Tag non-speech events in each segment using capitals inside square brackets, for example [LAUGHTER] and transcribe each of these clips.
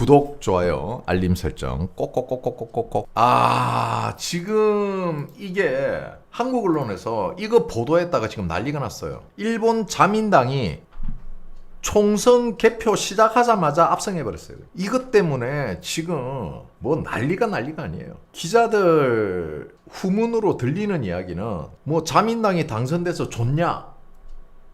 구독, 좋아요, 알림 설정 꼭꼭꼭꼭꼭꼭꼭. 아, 지금 이게 한국 언론에서 이거 보도했다가 지금 난리가 났어요. 일본 자민당이 총선 개표 시작하자마자 압승해 버렸어요. 이것 때문에 지금 뭐 난리가 난리가 아니에요. 기자들 후문으로 들리는 이야기는 뭐 자민당이 당선돼서 좋냐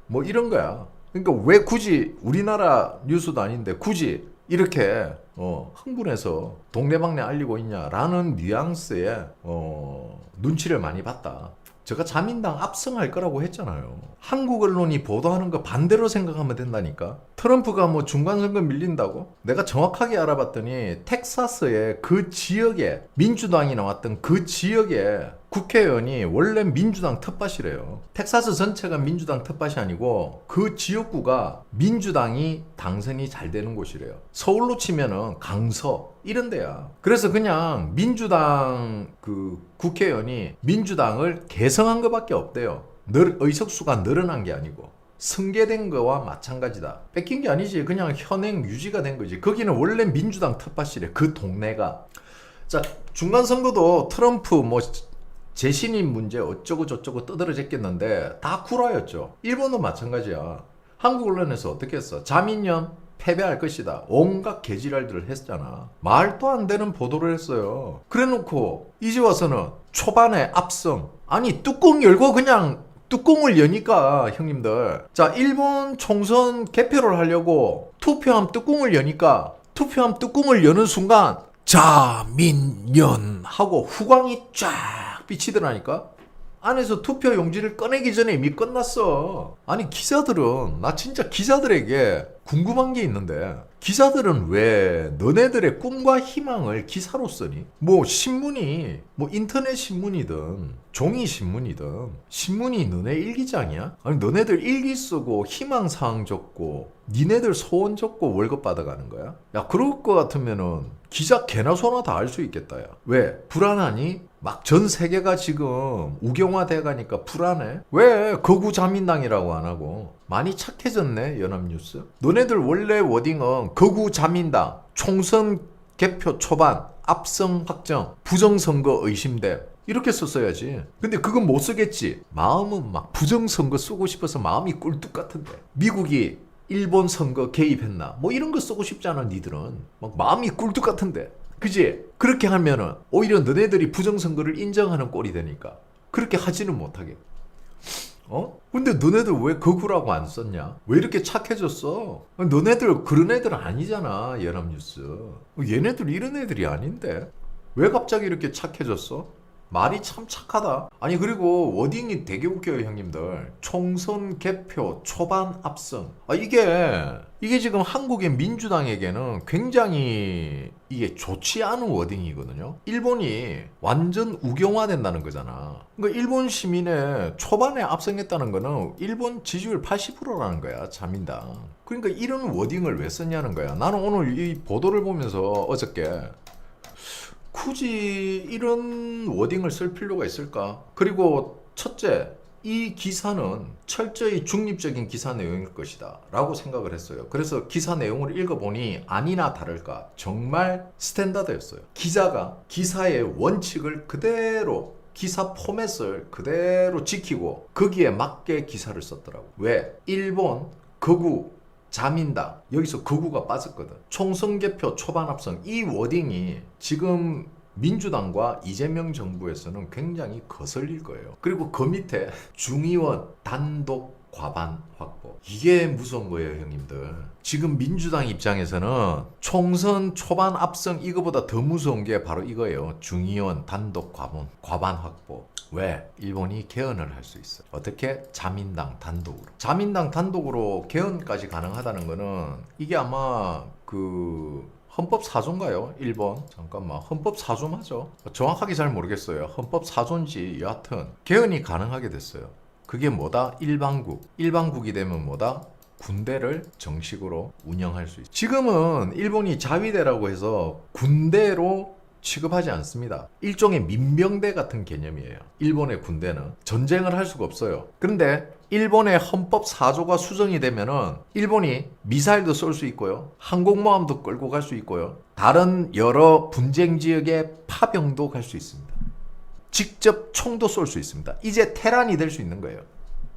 뭐 이런 거야. 그러니까 왜 굳이 우리나라 뉴스도 아닌데 굳이 이렇게 어, 흥분해서 동네방네 알리고 있냐라는 뉘앙스의 어, 눈치를 많이 봤다. 제가 자민당 압승할 거라고 했잖아요. 한국 언론이 보도하는 거 반대로 생각하면 된다니까. 트럼프가 뭐 중간선거 밀린다고? 내가 정확하게 알아봤더니 텍사스의 그 지역에 민주당이 나왔던 그 지역에 국회의원이 원래 민주당 텃밭이래요. 텍사스 전체가 민주당 텃밭이 아니고 그 지역구가 민주당이 당선이 잘 되는 곳이래요. 서울로 치면은 강서 이런 데야. 그래서 그냥 민주당 그 국회의원이 민주당을 개성한 것밖에 없대요. 늘 의석수가 늘어난 게 아니고. 승계된 거와 마찬가지다. 뺏긴 게 아니지. 그냥 현행 유지가 된 거지. 거기는 원래 민주당 텃밭이래. 그 동네가. 자, 중간 선거도 트럼프 뭐 재신임 문제 어쩌고 저쩌고 떠들어댔겠는데 다 구라였죠. 일본도 마찬가지야. 한국 언론에서 어떻게 했어? 자민련 패배할 것이다. 온갖 개지랄들을 했잖아. 말도 안 되는 보도를 했어요. 그래 놓고 이제 와서는 초반에 압승. 아니 뚜껑 열고 그냥 뚜껑을 여니까 형님들. 자, 일본 총선 개표를 하려고 투표함 뚜껑을 여니까 투표함 뚜껑을 여는 순간 자민련 하고 후광이 쫙 비치더라니까. 안에서 투표 용지를 꺼내기 전에 이미 끝났어. 아니 기자들은 나 진짜 기자들에게 궁금한 게 있는데 기자들은 왜 너네들의 꿈과 희망을 기사로 쓰니? 뭐 신문이 뭐 인터넷 신문이든 종이 신문이든 신문이 너네 일기장이야? 아니 너네들 일기 쓰고 희망 사항 적고 니네들 소원 적고 월급 받아가는 거야? 야 그럴 것 같으면은 기자 개나 소나 다 알 수 있겠다 야. 왜? 불안하니? 막 전 세계가 지금 우경화돼 가니까 불안해? 왜 거구 자민당이라고 안 하고? 많이 착해졌네 연합뉴스. 너네들 원래 워딩은 거구 자민당 총선 개표 초반 압승 확정 부정선거 의심됨 이렇게 썼어야지. 근데 그건 못 쓰겠지. 마음은 막 부정선거 쓰고 싶어서 마음이 꿀뚝 같은데. 미국이 일본 선거 개입했나? 뭐 이런 거 쓰고 싶잖아, 니들은. 막 마음이 꿀뚝 같은데. 그지? 그렇게 하면은 오히려 너네들이 부정선거를 인정하는 꼴이 되니까. 그렇게 하지는 못하게. 어? 근데 너네들 왜 거구라고 안 썼냐? 왜 이렇게 착해졌어? 너네들 그런 애들 아니잖아, 연합뉴스. 얘네들 이런 애들이 아닌데. 왜 갑자기 이렇게 착해졌어? 말이 참 착하다. 아니 그리고 워딩이 되게 웃겨요 형님들. 총선 개표 초반 압승. 아 이게 이게 지금 한국의 민주당에게는 굉장히 이게 좋지 않은 워딩이거든요. 일본이 완전 우경화된다는 거잖아. 그러니까 일본 시민의 초반에 압승했다는 거는 일본 지지율 80%라는 거야 자민당. 그러니까 이런 워딩을 왜 썼냐는 거야. 나는 오늘 이 보도를 보면서 어저께 굳이 이런 워딩을 쓸 필요가 있을까? 그리고 첫째, 이 기사는 철저히 중립적인 기사 내용일 것이다 라고 생각을 했어요. 그래서 기사 내용을 읽어보니 아니나 다를까 정말 스탠다드였어요. 기자가 기사의 원칙을 그대로 기사 포맷을 그대로 지키고 거기에 맞게 기사를 썼더라고. 왜? 일본 거구 자민당 여기서 거구가 빠졌거든. 총선 개표 초반 합성 이 워딩이 지금 민주당과 이재명 정부에서는 굉장히 거슬릴 거예요. 그리고 그 밑에 중의원 단독 과반 확보. 이게 무서운 거예요, 형님들. 지금 민주당 입장에서는 총선 초반 압승 이거보다 더 무서운 게 바로 이거예요. 중의원 단독 과반, 과반 확보. 왜? 일본이 개헌을 할 수 있어. 어떻게? 자민당 단독으로. 자민당 단독으로 개헌까지 가능하다는 거는 이게 아마 그 헌법 사조인가요? 일본 잠깐만 헌법 사조 맞죠? 정확하게 잘 모르겠어요. 헌법 사조인지 여하튼 개헌이 가능하게 됐어요. 그게 뭐다? 일반국. 일반국이 되면 뭐다? 군대를 정식으로 운영할 수 있어. 지금은 일본이 자위대라고 해서 군대로 취급하지 않습니다. 일종의 민병대 같은 개념이에요. 일본의 군대는 전쟁을 할 수가 없어요. 그런데 일본의 헌법 4조가 수정이 되면은 일본이 미사일도 쏠 수 있고요. 항공모함도 끌고 갈 수 있고요. 다른 여러 분쟁 지역의 파병도 갈 수 있습니다. 직접 총도 쏠 수 있습니다. 이제 테란이 될 수 있는 거예요.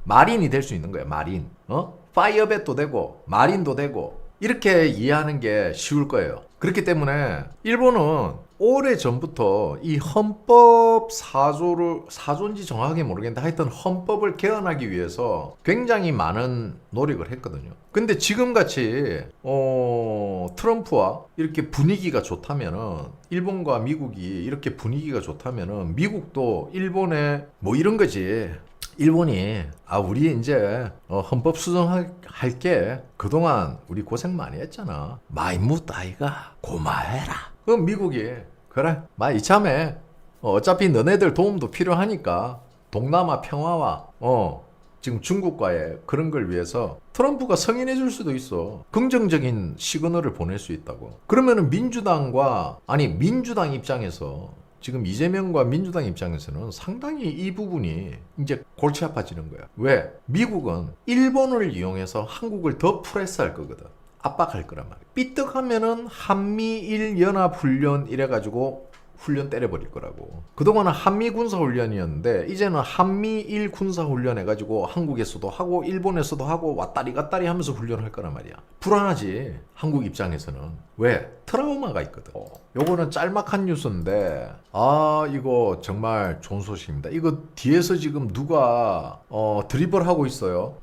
마린이 될 수 있는 거예요. 마린. 어? 파이어벳도 되고 마린도 되고 이렇게 이해하는 게 쉬울 거예요. 그렇기 때문에 일본은 오래 전부터 이 헌법 사조를 사조인지 정확하게 모르겠는데 하여튼 헌법을 개헌하기 위해서 굉장히 많은 노력을 했거든요. 근데 지금 같이 어 트럼프와 이렇게 분위기가 좋다면은 일본과 미국이 이렇게 분위기가 좋다면은 미국도 일본에 뭐 이런 거지. 일본이 아 우리 이제 어, 헌법 수정할게 그동안 우리 고생 많이 했잖아 마이무 따이가 고마해라 그럼 미국이 그래 마 이참에 어, 어차피 너네들 도움도 필요하니까 동남아 평화와 어 지금 중국과의 그런 걸 위해서 트럼프가 승인해 줄 수도 있어. 긍정적인 시그널을 보낼 수 있다고. 그러면은 민주당과 아니 민주당 입장에서 지금 이재명과 민주당 입장에서는 상당히 이 부분이 이제 골치 아파지는 거야. 왜? 미국은 일본을 이용해서 한국을 더 프레스할 거거든. 압박할 거란 말이야. 삐뜩하면은 한미일 연합 훈련 이래 가지고 훈련 때려버릴 거라고. 그동안은 한미 군사 훈련이었는데 이제는 한미일 군사 훈련 해가지고 한국에서도 하고 일본에서도 하고 왔다리 갔다리 하면서 훈련할 거란 말이야. 불안하지. 한국 입장에서는 왜 트라우마가 있거든. 어, 요거는 짤막한 뉴스인데 아 이거 정말 좋은 소식입니다. 이거 뒤에서 지금 누가 어, 드리블 하고 있어요.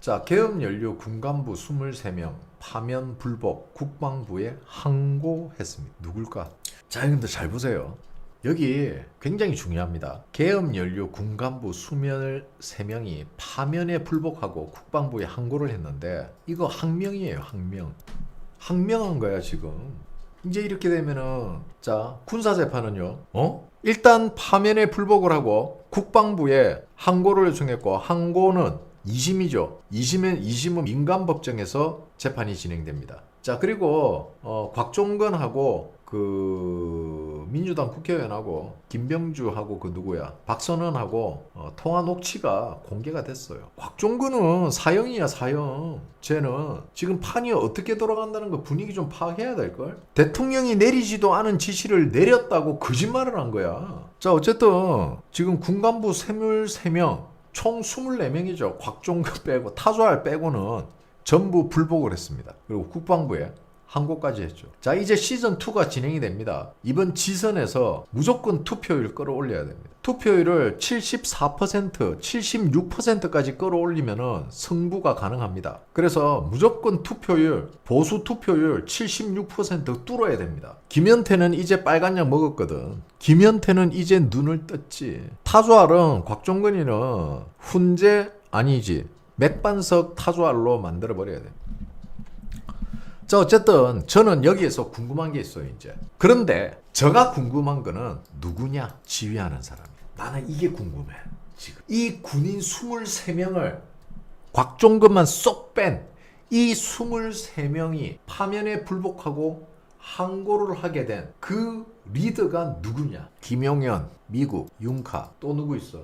자, 계엄 연료 군간부 23명 파면 불복 국방부에 항고했습니다. 누굴까? 자, 여러분들 잘 보세요. 여기 굉장히 중요합니다. 계엄 연료 군간부 수멸 3명이 파면에 불복하고 국방부에 항고를 했는데 이거 항명이에요, 항명. 항명한 거야, 지금. 이제 이렇게 되면은 자, 군사 재판은요. 어? 일단 파면에 불복을 하고 국방부에 항고를 요청했고 항고는 2심이죠. 2심은 2심은 민간 법정에서 재판이 진행됩니다. 자, 그리고 어, 곽종건하고 그 민주당 국회의원하고 김병주하고 그 누구야 박선원하고 어, 통화 녹취가 공개가 됐어요. 곽종근은 사형이야 사형. 쟤는 지금 판이 어떻게 돌아간다는 거 분위기 좀 파악해야 될 걸. 대통령이 내리지도 않은 지시를 내렸다고 거짓말을 한 거야. 자 어쨌든 지금 군간부 세물 3명 총 24명이죠. 곽종근 빼고 타조알 빼고는 전부 불복을 했습니다. 그리고 국방부에 항고까지 했죠. 자, 이제 시즌 2가 진행이 됩니다. 이번 지선에서 무조건 투표율 끌어올려야 됩니다. 투표율을 74%, 76%까지 끌어올리면은 승부가 가능합니다. 그래서 무조건 투표율, 보수 투표율 76% 뚫어야 됩니다. 김현태는 이제 빨간 약 먹었거든. 김현태는 이제 눈을 떴지. 타조알은 곽종근이는 훈제 아니지. 맥반석 타조알로 만들어 버려야 돼. 자, 어쨌든 저는 여기에서 궁금한 게 있어요, 이제. 그런데 제가 궁금한 거는 누구냐? 지휘하는 사람. 나는 이게 궁금해. 지금 이 군인 23명을 곽종근만 쏙 뺀 이 23명이 파면에 불복하고 항고를 하게 된 그 리더가 누구냐? 김용현, 미국, 융카, 또 누구 있어?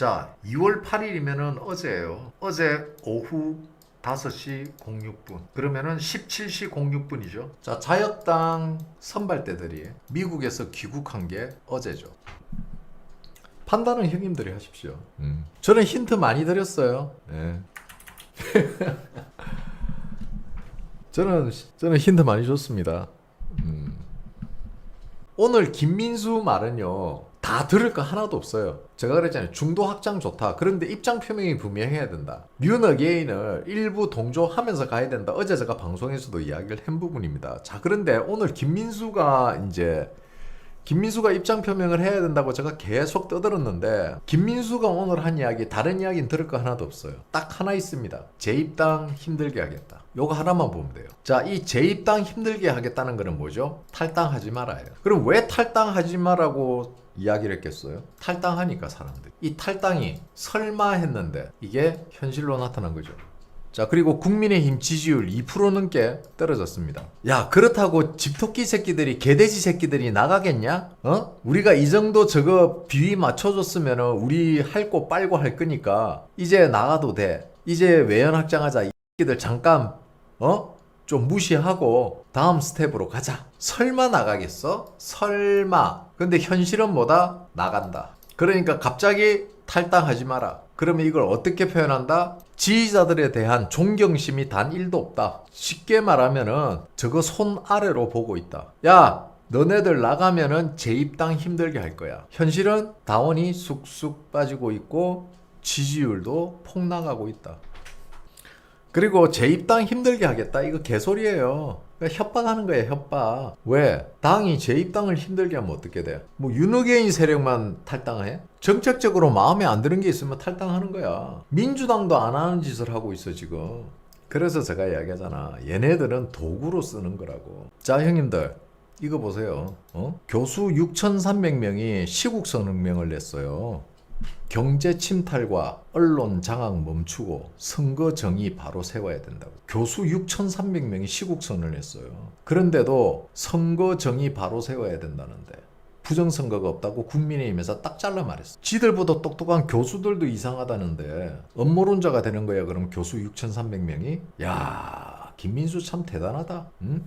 자, 2월 8일이면은 어제예요. 어제 오후 5시 06분. 그러면은 17시 06분이죠. 자, 자혁당 선발대들이 미국에서 귀국한 게 어제죠. 판단은 형님들이 하십시오. 음. 저는 힌트 많이 드렸어요. 예. [LAUGHS] 저는 저는 힌트 많이 줬습니다. 음. 오늘 김민수 말은요. 다 들을 거 하나도 없어요. 제가 그랬잖아요. 중도 확장 좋다. 그런데 입장 표명이 분명해야 된다. 뉴너게인을 일부 동조하면서 가야 된다. 어제 제가 방송에서도 이야기를 한 부분입니다. 자, 그런데 오늘 김민수가 이제 김민수가 입장 표명을 해야 된다고 제가 계속 떠들었는데 김민수가 오늘 한 이야기 다른 이야기는 들을 거 하나도 없어요. 딱 하나 있습니다. 제 입당 힘들게 하겠다. 요거 하나만 보면 돼요. 자, 이제 입당 힘들게 하겠다는 거는 뭐죠? 탈당하지 말아요. 그럼 왜 탈당하지 말라고 이야기를 했겠어요? 탈당하니까 사람들이. 이 탈당이 설마 했는데 이게 현실로 나타난 거죠. 자, 그리고 국민의힘 지지율 2% 넘게 떨어졌습니다. 야, 그렇다고 집토끼 새끼들이, 개돼지 새끼들이 나가겠냐? 어? 우리가 이 정도 저거 비위 맞춰줬으면 우리 할 거 빨고 할 거니까, 이제 나가도 돼. 이제 외연 확장하자. 이 새끼들 잠깐, 어? 좀 무시하고 다음 스텝으로 가자. 설마 나가겠어? 설마. 근데 현실은 뭐다? 나간다. 그러니까 갑자기 탈당하지 마라. 그러면 이걸 어떻게 표현한다? 지지자들에 대한 존경심이 단 1도 없다. 쉽게 말하면은 저거 손 아래로 보고 있다. 야, 너네들 나가면은 재입당 힘들게 할 거야. 현실은 다원이 쑥쑥 빠지고 있고 지지율도 폭락하고 있다. 그리고 재입당 힘들게 하겠다. 이거 개소리예요. 그러니까 협박하는 거예요, 협박. 왜? 당이 재입당을 힘들게 하면 어떻게 돼? 뭐 윤호개인 세력만 탈당해? 정책적으로 마음에 안 드는 게 있으면 탈당하는 거야. 민주당도 안 하는 짓을 하고 있어, 지금. 그래서 제가 이야기하잖아. 얘네들은 도구로 쓰는 거라고. 자, 형님들. 이거 보세요. 어? 교수 6,300명이 시국선언명을 냈어요. 경제 침탈과 언론 장악 멈추고 선거 정의 바로 세워야 된다고. 교수 6,300명이 시국선을 했어요. 그런데도 선거 정의 바로 세워야 된다는데 부정선거가 없다고 국민의힘에서 딱 잘라 말했어. 지들보다 똑똑한 교수들도 이상하다는데 업무론자가 되는 거야. 그럼 교수 6,300명이? 야, 김민수 참 대단하다. 응?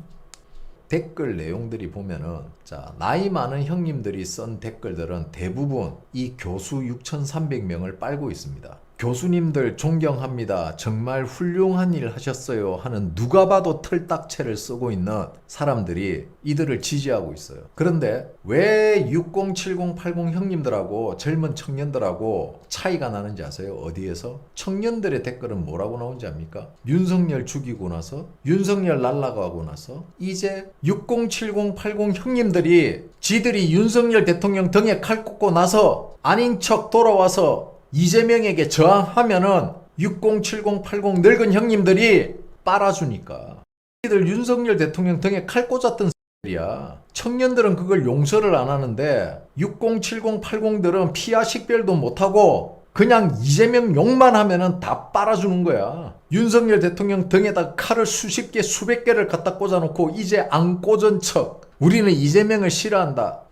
댓글 내용들이 보면은 자 나이 많은 형님들이 쓴 댓글들은 대부분 이 교수 6,300명을 빨고 있습니다. 교수님들 존경합니다. 정말 훌륭한 일 하셨어요. 하는 누가 봐도 털딱채를 쓰고 있는 사람들이 이들을 지지하고 있어요. 그런데 왜 60, 70, 80 형님들하고 젊은 청년들하고 차이가 나는지 아세요? 어디에서? 청년들의 댓글은 뭐라고 나오는지 압니까? 윤석열 죽이고 나서, 윤석열 날라가고 나서, 이제 60, 70, 80 형님들이 지들이 윤석열 대통령 등에 칼 꽂고 나서 아닌 척 돌아와서 이재명에게 저항하면은 60, 70, 80 늙은 형님들이 빨아주니까. 이들 윤석열 대통령 등에 칼 꽂았던 이야. 청년들은 그걸 용서를 안 하는데 60, 70, 80들은 피하 식별도 못하고 그냥 이재명 욕만 하면은 다 빨아주는 거야. 윤석열 대통령 등에다 칼을 수십 개, 수백 개를 갖다 꽂아놓고 이제 안 꽂은 척. 우리는 이재명을 싫어한다.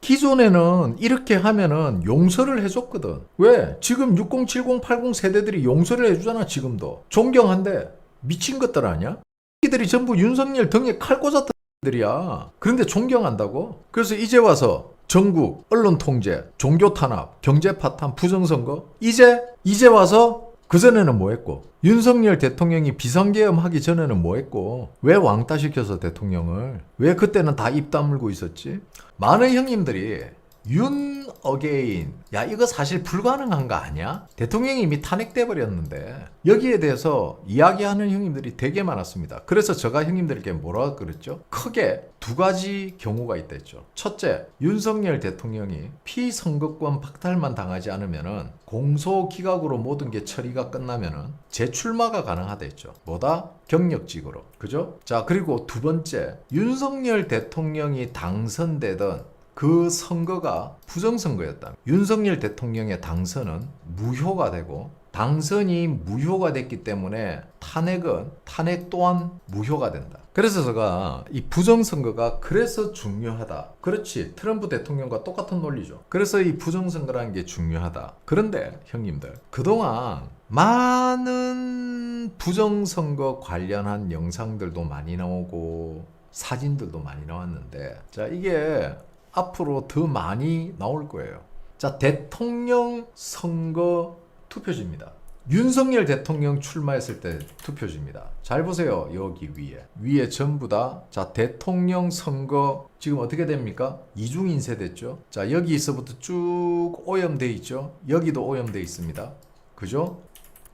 기존에는 이렇게 하면은 용서를 해줬거든. 왜? 지금 60, 70, 80 세대들이 용서를 해주잖아, 지금도. 존경한데. 미친 것들 아니야? 이들이 전부 윤석열 등에 칼 꽂았던 들이야. 그런데 존경한다고? 그래서 이제 와서 전국 언론 통제, 종교 탄압, 경제 파탄, 부정선거 이제 이제 와서 그 전에는 뭐 했고 윤석열 대통령이 비상계엄 하기 전에는 뭐 했고 왜 왕따 시켜서 대통령을 왜 그때는 다 입 다물고 있었지? 많은 형님들이 윤 어게인 야 이거 사실 불가능한 거 아니야? 대통령이 이미 탄핵돼 버렸는데 여기에 대해서 이야기하는 형님들이 되게 많았습니다. 그래서 제가 형님들께 뭐라 그랬죠? 크게 두 가지 경우가 있다 했죠. 첫째, 윤석열 대통령이 피선거권 박탈만 당하지 않으면 은 공소 기각으로 모든 게 처리가 끝나면 은 재출마가 가능하다 했죠. 뭐다? 경력직으로. 그죠? 자, 그리고 두 번째, 윤석열 대통령이 당선되던 그 선거가 부정선거였다. 윤석열 대통령의 당선은 무효가 되고 당선이 무효가 됐기 때문에 탄핵은 탄핵 또한 무효가 된다. 그래서 제가 이 부정선거가 그래서 중요하다. 그렇지. 트럼프 대통령과 똑같은 논리죠. 그래서 이 부정선거라는 게 중요하다. 그런데 형님들 그동안 많은 부정선거 관련한 영상들도 많이 나오고 사진들도 많이 나왔는데 자 이게 앞으로 더 많이 나올 거예요. 자, 대통령 선거 투표지입니다. 윤석열 대통령 출마했을 때 투표지입니다. 잘 보세요. 여기 위에. 위에 전부 다. 자, 대통령 선거 지금 어떻게 됩니까? 이중 인쇄 됐죠? 자, 여기서부터 쭉 오염돼 있죠? 여기도 오염돼 있습니다. 그죠?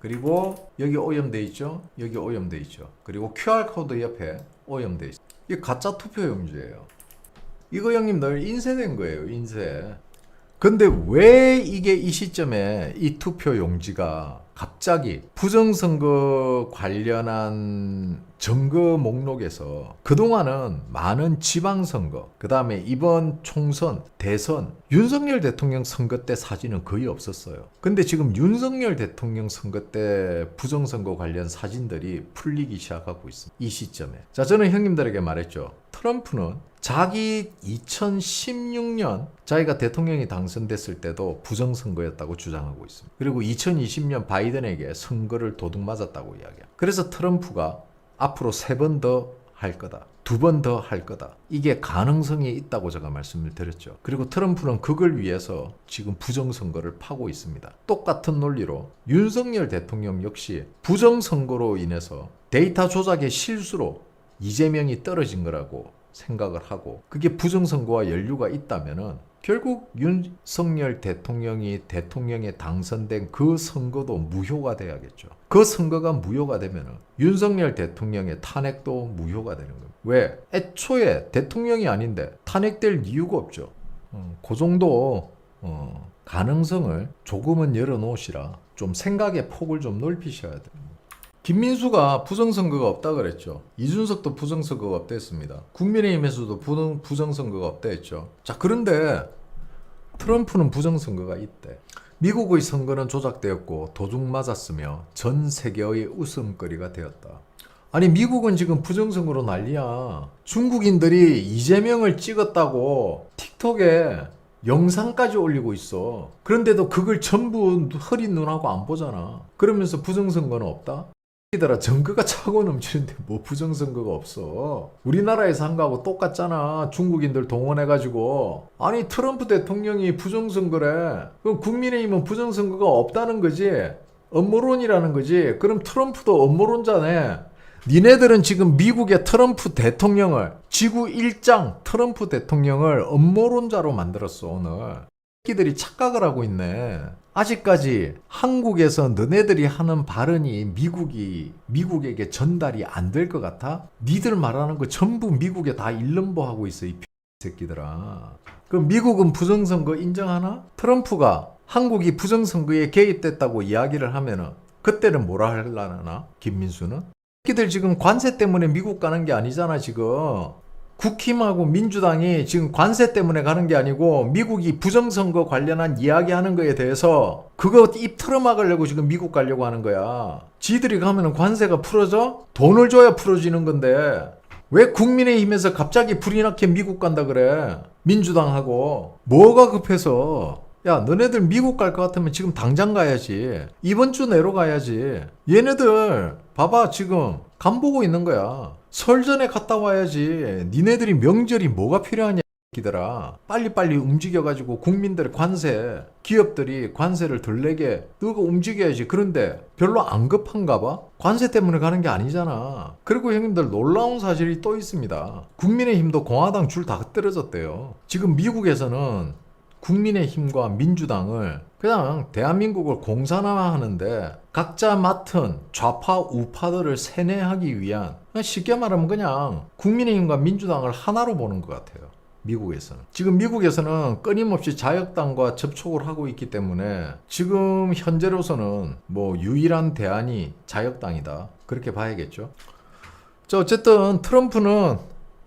그리고 여기 오염돼 있죠? 여기 오염돼 있죠? 그리고 QR코드 옆에 오염돼 있죠? 이게 가짜 투표 용지예요. 이거 형님들 인쇄된 거예요, 인쇄. 근데 왜 이게 이 시점에 이 투표 용지가 갑자기 부정선거 관련한 정거 목록에서 그동안은 많은 지방선거, 그 다음에 이번 총선, 대선, 윤석열 대통령 선거 때 사진은 거의 없었어요. 근데 지금 윤석열 대통령 선거 때 부정선거 관련 사진들이 풀리기 시작하고 있습니다. 이 시점에. 자, 저는 형님들에게 말했죠. 트럼프는 자기 2016년 자기가 대통령이 당선됐을 때도 부정선거였다고 주장하고 있습니다. 그리고 2020년 바이든에게 선거를 도둑 맞았다고 이야기합니다. 그래서 트럼프가 앞으로 세 번 더 할 거다. 두 번 더 할 거다. 이게 가능성이 있다고 제가 말씀을 드렸죠. 그리고 트럼프는 그걸 위해서 지금 부정선거를 파고 있습니다. 똑같은 논리로 윤석열 대통령 역시 부정선거로 인해서 데이터 조작의 실수로 이재명이 떨어진 거라고 생각을 하고 그게 부정선거와 연루가 있다면은 결국 윤석열 대통령이 대통령에 당선된 그 선거도 무효가 돼야겠죠. 그 선거가 무효가 되면은 윤석열 대통령의 탄핵도 무효가 되는 겁니다. 왜? 애초에 대통령이 아닌데 탄핵될 이유가 없죠. 어, 그 정도 어, 가능성을 조금은 열어놓으시라. 좀 생각의 폭을 좀 넓히셔야 돼요. 김민수가 부정선거가 없다 그랬죠. 이준석도 부정선거가 없다 했습니다. 국민의힘에서도 부정, 부정선거가 없다 했죠. 자, 그런데 트럼프는 부정선거가 있대. 미국의 선거는 조작되었고 도둑 맞았으며 전 세계의 웃음거리가 되었다. 아니 미국은 지금 부정선거로 난리야. 중국인들이 이재명을 찍었다고 틱톡에 영상까지 올리고 있어. 그런데도 그걸 전부 흐린 눈하고 안 보잖아. 그러면서 부정선거는 없다? 이들아 정거가 차고 넘치는데 뭐 부정선거가 없어. 우리나라에서 한 거하고 똑같잖아. 중국인들 동원해가지고. 아니 트럼프 대통령이 부정선거래. 그럼 국민의힘은 부정선거가 없다는 거지. 업무론이라는 거지. 그럼 트럼프도 업무론자네. 니네들은 지금 미국의 트럼프 대통령을 지구 일장 트럼프 대통령을 업무론자로 만들었어 오늘. 새끼들이 착각을 하고 있네. 아직까지 한국에서 너네들이 하는 발언이 미국이 미국에게 전달이 안 될 것 같아? 니들 말하는 거 전부 미국에 다 일름보하고 있어 이 새끼들아. 그럼 미국은 부정선거 인정하나? 트럼프가 한국이 부정선거에 개입됐다고 이야기를 하면은 그때는 뭐라 하려나? 김민수는? 새끼들 지금 관세 때문에 미국 가는 게 아니잖아 지금. 국힘하고 민주당이 지금 관세 때문에 가는 게 아니고 미국이 부정선거 관련한 이야기하는 거에 대해서 그거 입 틀어막으려고 지금 미국 가려고 하는 거야. 지들이 가면은 관세가 풀어져? 돈을 줘야 풀어지는 건데 왜 국민의힘에서 갑자기 불이 나게 미국 간다 그래? 민주당하고 뭐가 급해서 야, 너네들 미국 갈 것 같으면 지금 당장 가야지. 이번 주 내로 가야지. 얘네들, 봐봐, 지금, 간 보고 있는 거야. 설 전에 갔다 와야지. 니네들이 명절이 뭐가 필요하냐, 기들아. 빨리빨리 움직여가지고 국민들 관세, 기업들이 관세를 덜 내게 너가 움직여야지. 그런데 별로 안 급한가 봐? 관세 때문에 가는 게 아니잖아. 그리고 형님들 놀라운 사실이 또 있습니다. 국민의힘도 공화당 줄 다 떨어졌대요. 지금 미국에서는 국민의힘과 민주당을 그냥 대한민국을 공산화하는데 각자 맡은 좌파 우파들을 세뇌하기 위한 쉽게 말하면 그냥 국민의힘과 민주당을 하나로 보는 것 같아요. 미국에서는 지금 미국에서는 끊임없이 자역당과 접촉을 하고 있기 때문에 지금 현재로서는 뭐 유일한 대안이 자역당이다 그렇게 봐야겠죠. 자 어쨌든 트럼프는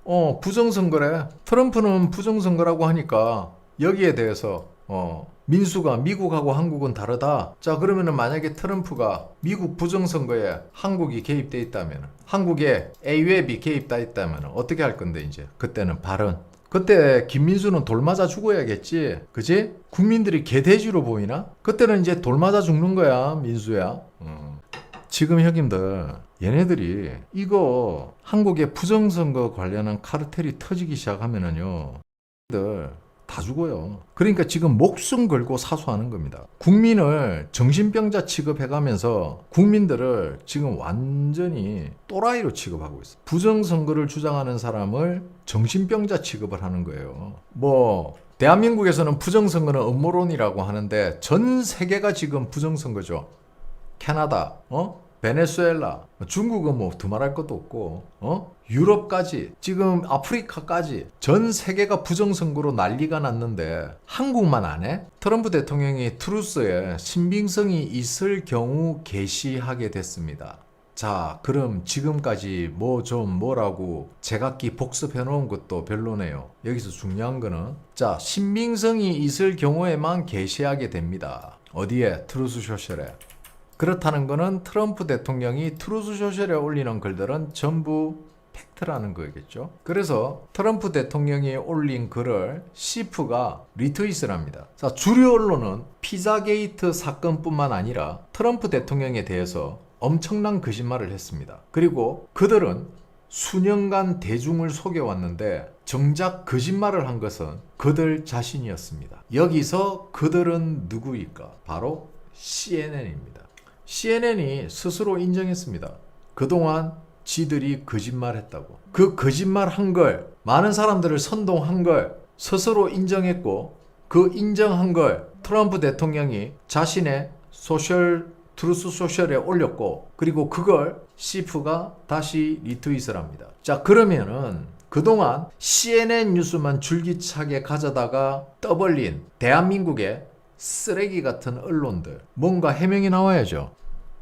어 부정선거래. 트럼프는 부정선거라고 하니까 여기에 대해서 어 민수가 미국하고 한국은 다르다. 자 그러면은 만약에 트럼프가 미국 부정선거에 한국이 개입돼 있다면 한국에 A웹이 개입돼 있다면 어떻게 할 건데 이제 그때는 발언. 그때 김민수는 돌 맞아 죽어야겠지. 그지? 국민들이 개돼지로 보이나? 그때는 이제 돌 맞아 죽는 거야, 민수야. 음. 지금 형님들 얘네들이 이거 한국의 부정선거 관련한 카르텔이 터지기 시작하면은요. 들 다 죽어요. 그러니까 지금 목숨 걸고 사수하는 겁니다. 국민을 정신병자 취급해가면서 국민들을 지금 완전히 또라이로 취급하고 있어요. 부정선거를 주장하는 사람을 정신병자 취급을 하는 거예요. 뭐, 대한민국에서는 부정선거는 음모론이라고 하는데 전 세계가 지금 부정선거죠. 캐나다, 어? 베네수엘라, 중국은 뭐 두말할 것도 없고, 어? 유럽까지, 지금 아프리카까지 전 세계가 부정선거로 난리가 났는데 한국만 안 해? 트럼프 대통령이 트루스에 신빙성이 있을 경우 게시하게 됐습니다. 자, 그럼 지금까지 뭐 좀 뭐라고 제각기 복습해 놓은 것도 별로네요. 여기서 중요한 거는 자, 신빙성이 있을 경우에만 게시하게 됩니다. 어디에? 트루스 소셜에. 그렇다는 거는 트럼프 대통령이 트루스 소셜에 올리는 글들은 전부 팩트라는 거겠죠. 그래서 트럼프 대통령이 올린 글을 시프가 리트윗을 합니다. 자, 주류 언론은 피자게이트 사건뿐만 아니라 트럼프 대통령에 대해서 엄청난 거짓말을 했습니다. 그리고 그들은 수년간 대중을 속여왔는데 정작 거짓말을 한 것은 그들 자신이었습니다. 여기서 그들은 누구일까? 바로 CNN입니다. CNN이 스스로 인정했습니다. 그동안 지들이 거짓말했다고. 그 거짓말 한 걸, 많은 사람들을 선동한 걸 스스로 인정했고, 그 인정한 걸 트럼프 대통령이 자신의 소셜, 트루스 소셜에 올렸고, 그리고 그걸 시프가 다시 리트윗을 합니다. 자, 그러면은 그동안 CNN 뉴스만 줄기차게 가져다가 떠벌린 대한민국의 쓰레기 같은 언론들 뭔가 해명이 나와야죠.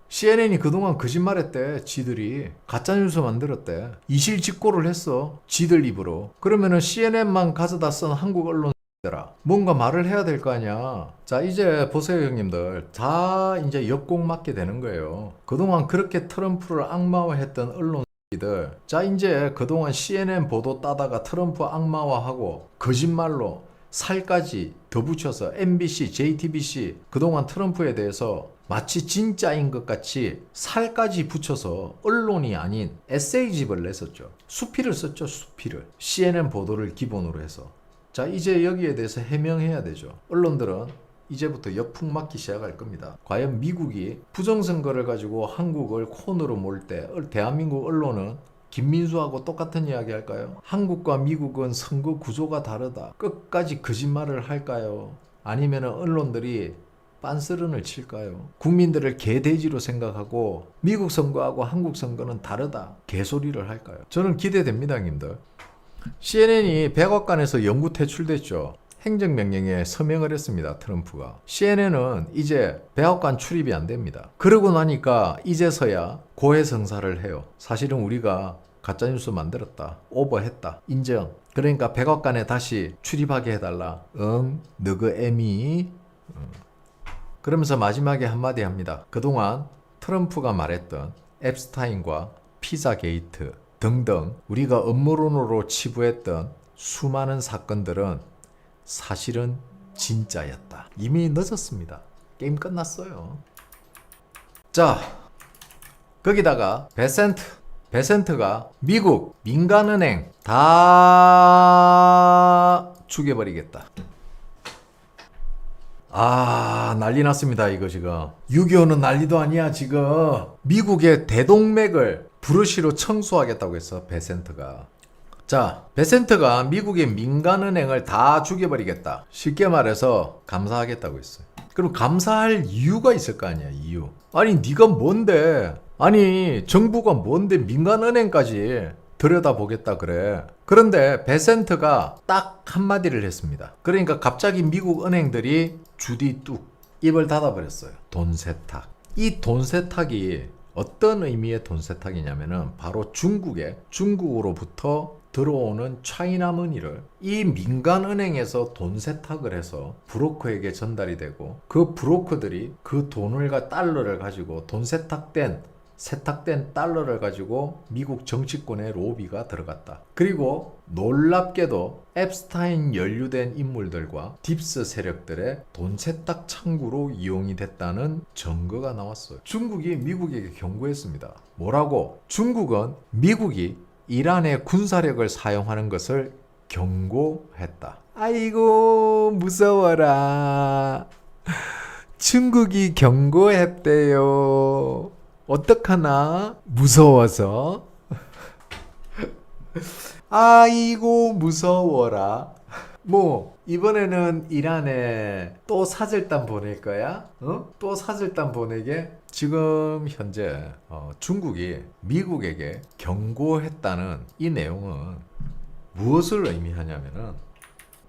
CNN이 그동안 거짓말했대. 지들이 가짜뉴스 만들었대. 이실직고를 했어. 지들 입으로. 그러면은 CNN만 가져다 쓴 한국 언론들아 뭔가 말을 해야 될 거 아니야. 자 이제 보세요 형님들. 다 이제 역공 맞게 되는 거예요. 그동안 그렇게 트럼프를 악마화했던 언론 이들 자 이제 그동안 CNN 보도 따다가 트럼프 악마화하고 거짓말로 살까지 더 붙여서 MBC, JTBC 그동안 트럼프에 대해서 마치 진짜인 것 같이 살까지 붙여서 언론이 아닌 에세이집을 냈었죠. 수필을 썼죠, 수필을. CNN 보도를 기본으로 해서. 자, 이제 여기에 대해서 해명해야 되죠. 언론들은 이제부터 역풍 맞기 시작할 겁니다. 과연 미국이 부정선거를 가지고 한국을 콘으로 몰 때 대한민국 언론은 김민수하고 똑같은 이야기 할까요? 한국과 미국은 선거 구조가 다르다. 끝까지 거짓말을 할까요? 아니면 언론들이 빤스런을 칠까요? 국민들을 개돼지로 생각하고 미국 선거하고 한국 선거는 다르다. 개소리를 할까요? 저는 기대됩니다, 형님들. CNN이 백악관에서 영구 퇴출됐죠. 행정명령에 서명을 했습니다. 트럼프가. CNN은 이제 백악관 출입이 안 됩니다. 그러고 나니까 이제서야 고해성사를 해요. 사실은 우리가 가짜뉴스 만들었다. 오버했다. 인정. 그러니까 백악관에 다시 출입하게 해달라. 응, 너그 애미. 응. 그러면서 마지막에 한마디 합니다. 그동안 트럼프가 말했던 앱스타인과 피자 게이트 등등 우리가 업무론으로 치부했던 수많은 사건들은 사실은 진짜였다. 이미 늦었습니다. 게임 끝났어요. 자, 거기다가 베센트, 베센트가 미국 민간은행 다 죽여버리겠다. 아, 난리 났습니다, 이거 지금. 6.25는 난리도 아니야, 지금. 미국의 대동맥을 브러쉬로 청소하겠다고 했어, 베센트가. 자, 베센트가 미국의 민간은행을 다 죽여버리겠다. 쉽게 말해서 감사하겠다고 했어요. 그럼 감사할 이유가 있을 거 아니야, 이유. 아니, 네가 뭔데? 아니, 정부가 뭔데 민간은행까지 들여다보겠다 그래. 그런데 베센트가 딱 한마디를 했습니다. 그러니까 갑자기 미국 은행들이 주디 뚝 입을 닫아버렸어요. 돈 세탁. 이 돈 세탁이 어떤 의미의 돈 세탁이냐면은 바로 중국에 중국으로부터 들어오는 차이나 머니를 이 민간 은행에서 돈 세탁을 해서 브로커에게 전달이 되고 그 브로커들이 그 돈을 가 달러를 가지고 돈 세탁된 세탁된 달러를 가지고 미국 정치권의 로비가 들어갔다. 그리고 놀랍게도 앱스타인 연루된 인물들과 딥스 세력들의 돈 세탁 창구로 이용이 됐다는 증거가 나왔어요. 중국이 미국에게 경고했습니다. 뭐라고? 중국은 미국이 이란의 군사력을 사용하는 것을 경고했다. 아이고 무서워라. 중국이 경고했대요. 어떡하나? 무서워서. [LAUGHS] 아이고, 무서워라. 뭐, 이번에는 이란에 또 사절단 보낼 거야? 어? 또 사절단 보내게? 지금 현재 어, 중국이 미국에게 경고했다는 이 내용은 무엇을 의미하냐면은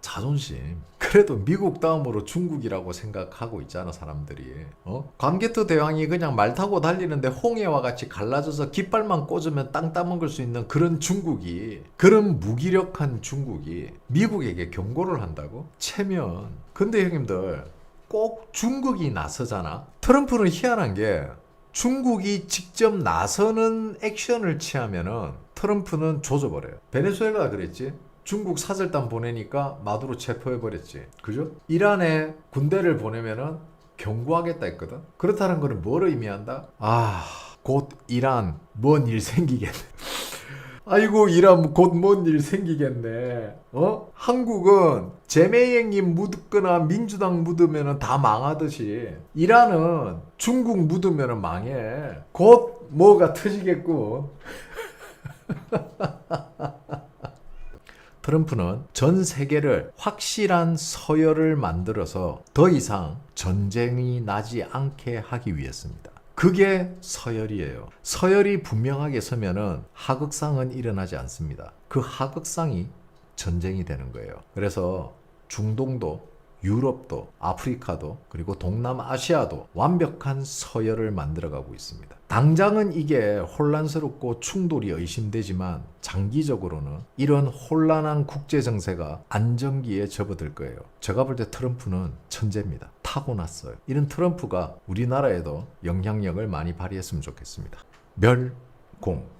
자존심. 그래도 미국 다음으로 중국이라고 생각하고 있잖아 사람들이. 어? 감개토 대왕이 그냥 말 타고 달리는데 홍해와 같이 갈라져서 깃발만 꽂으면 땅 따먹을 수 있는 그런 중국이 그런 무기력한 중국이 미국에게 경고를 한다고? 체면. 근데 형님들 꼭 중국이 나서잖아. 트럼프는 희한한 게 중국이 직접 나서는 액션을 취하면은 트럼프는 조져버려요. 베네수엘가 그랬지. 중국 사절단 보내니까 마두로 체포해버렸지. 그죠? 이란에 군대를 보내면은 경고하겠다 했거든. 그렇다는 거는 뭘 의미한다? 아, 곧 이란 뭔 일 생기겠네. [LAUGHS] 아이고 이란 곧 뭔 일 생기겠네. 어? 한국은 제메이앵님 묻거나 민주당 묻으면 다 망하듯이 이란은 중국 묻으면 망해. 곧 뭐가 터지겠고. [LAUGHS] 트럼프는 전 세계를 확실한 서열을 만들어서 더 이상 전쟁이 나지 않게 하기 위해서입니다. 그게 서열이에요. 서열이 분명하게 서면은 하극상은 일어나지 않습니다. 그 하극상이 전쟁이 되는 거예요. 그래서 중동도 유럽도 아프리카도 그리고 동남아시아도 완벽한 서열을 만들어가고 있습니다. 당장은 이게 혼란스럽고 충돌이 의심되지만 장기적으로는 이런 혼란한 국제 정세가 안정기에 접어들 거예요. 제가 볼 때 트럼프는 천재입니다. 타고났어요. 이런 트럼프가 우리나라에도 영향력을 많이 발휘했으면 좋겠습니다. 멸공